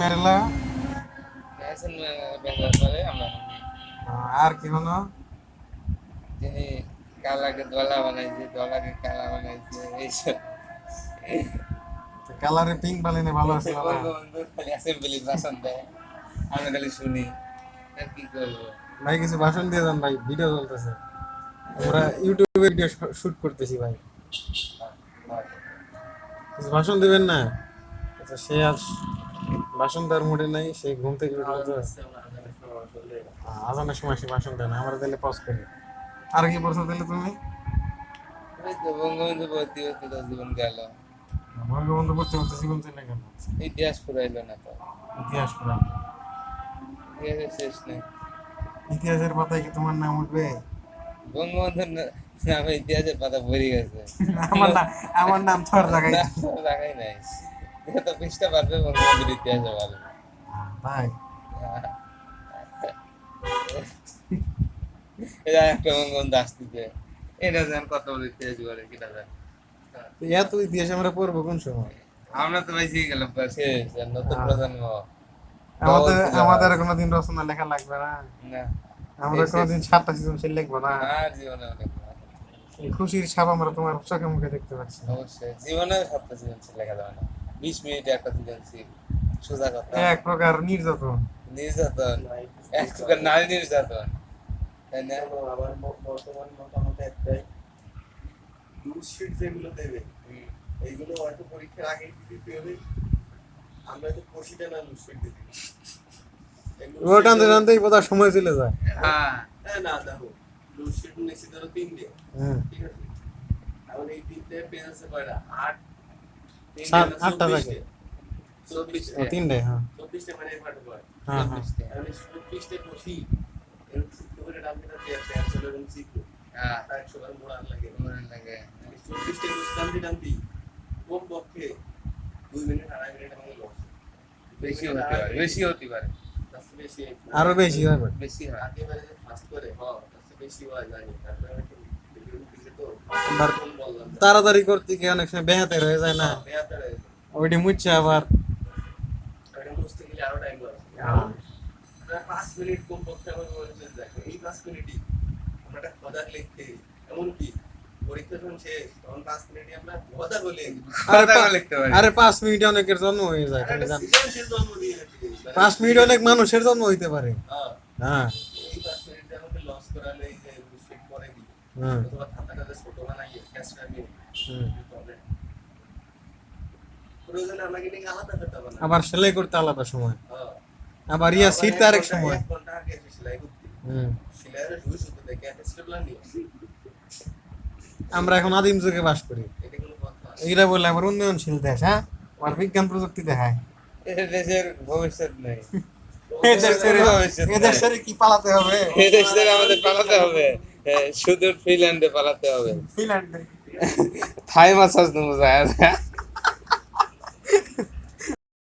কেরালা। আর কি হলো? যিনি কালাকে দলা বানাইছে দলাকে কালা বানাইছে এইসব। কালারে পিঙ্ক বানাইলে ভালো আছে খালি অ্যাসেম্বলি ভাষণ দেয়। আমরা খালি শুনি। আর কি করব? ভাই কিছু ভাষণ দিয়ে দেন ভাই ভিডিও চলতেছে। আমরা ইউটিউবে ভিডিও শুট করতেছি ভাই। কিছু ভাষণ দিবেন না? আচ্ছা সে আর ভাষণ দেওয়ার মুডে নাই সে ঘুম থেকে উঠল তো আজানের সময় সে ভাষণ দেয় না আমরা তাহলে পজ করি। আর কি পড়ছো তাহলে তুমি? বঙ্গবন্ধু ভর্তি হতে তো জীবন গেল। বঙ্গবন্ধু পড়তে পড়তে জীবন চলে গেল ইতিহাস ফুরাইলো না তো। ইতিহাস পড়া ইতিহাসের শেষ নেই। ইতিহাসের পাতায় কি তোমার নাম উঠবে? বঙ্গবন্ধুর নামে ইতিহাসের পাতা ভরে গেছে। আমার নাম আমার নাম আর জায়গায় না, নাই। যত পৃষ্ঠা পারবে বঙ্গবন্ধুর ইতিহাসে পারবে তাই এটা একটা বঙ্গবন্ধু আসতেছে এটা যেন কত বড় ইতিহাস করে কিনা জান। তো এত ইতিহাস আমরা পড়ব কোন সময়? আমরা তো বেশি গেলাম শেষ নতুন প্রজন্ম। আমাদের আমাদের কোনোদিন রচনা লেখা লাগবে না। না। আমরা কোনোদিন সাতটা সৃজনশীল লিখব না। আর জীবনে অনেক। খুশির ছাপ আমরা তোমার চোখে মুখে দেখতে পাচ্ছি অবশ্যই জীবনে সপ্তাহ সৃজনশীল লেখা যাবে না। বিশ মিনিটে একটা সোজা কথা। এক প্রকার নির্যাতন। নির্যাতন। এক প্রকার নারী নির্যাতন। তাই না? আমার বর্তমান মতামত একটাই। লুজশিট যেগুলো দেবে এইগুলো হয়তো পরীক্ষার আগে দিতে হবে। আমরা তো কষিটা না লুজশিট দিতে ও টানতে টানতেই বোধহয় সময় চলে যায়। হ্যাঁ। হ্যাঁ না দেখো লুজশিট নিয়েছি ধরো ঠিক আছে? এখন এই তিনটে পেজ আছে কয়টা? আট তিনটে সাত, হলো আটটা চব্বিশটে। থাকে। চব্বিশটে ও তিনটে হ্যাঁ চব্বিশটে মানে এই পাঠে পড়ে হ্যাঁ হ্যাঁ এখন এই চব্বিশটে কষি এরকম শুক্র করে ডালতে ডালতে পেঁয়াজ এরকম শিখব হ্যাঁ তার একশো বার মোড়ান লাগে মনে লাগে চব্বিশটা একুশ টানতে টানতে কম পক্ষে দুই মিনিট আড়াই মিনিট আমাকে লস বেশি হতে পারে বেশি হতে পারে তার চেয়ে বেশি আরও বেশি হবে বেশি হয় একেবারে যে ফাস্ট করে হ তার চেয়ে বেশি হয় জানি তারপরে আমি একটু ভিডিও দিলে তো আবার কম বললাম তাড়াতাড়ি করতে গিয়ে অনেক সময় বেহাতে হয়ে যায় না। ওইটি মুচ্ছে আবার। এটা বুঝতে গেলে আরও টাইম লাগে হ্যাঁ। পাঁচ মিনিট মনে আরে পাঁচ মিনিটে অনেকের জন্ম হয়ে যায় রাখি। পাঁচ মিনিট অনেক মানুষের জন্ম হইতে পারে। হ্যাঁ। প্রয়োজনে আমাকে নিয়ে আলাদা আবার সেলাই করতে আলাদা সময়। আবার ইয়া শীত আরেক সময়। এক ঘণ্টা আগে সেলাই করতে। হুম। সেলাইয়ের শুরু শুরু দেখে স্টেপলার নিয়ে আমরা এখন আদিম যুগে বাস করি। এইরা বলে আমার উন্নয়নশীল দেশ হ্যাঁ? আমার বিজ্ঞান প্রযুক্তি দেখায়। দেশের ভবিষ্যৎ নেই। এ দেশের ভবিষ্যৎ এ কি পালাতে হবে? এ দেশের আমাদের পালাতে হবে। সুদূর ফিনল্যান্ডে পালাতে হবে। ফিনল্যান্ডে থাই মাসাজ নেব যায়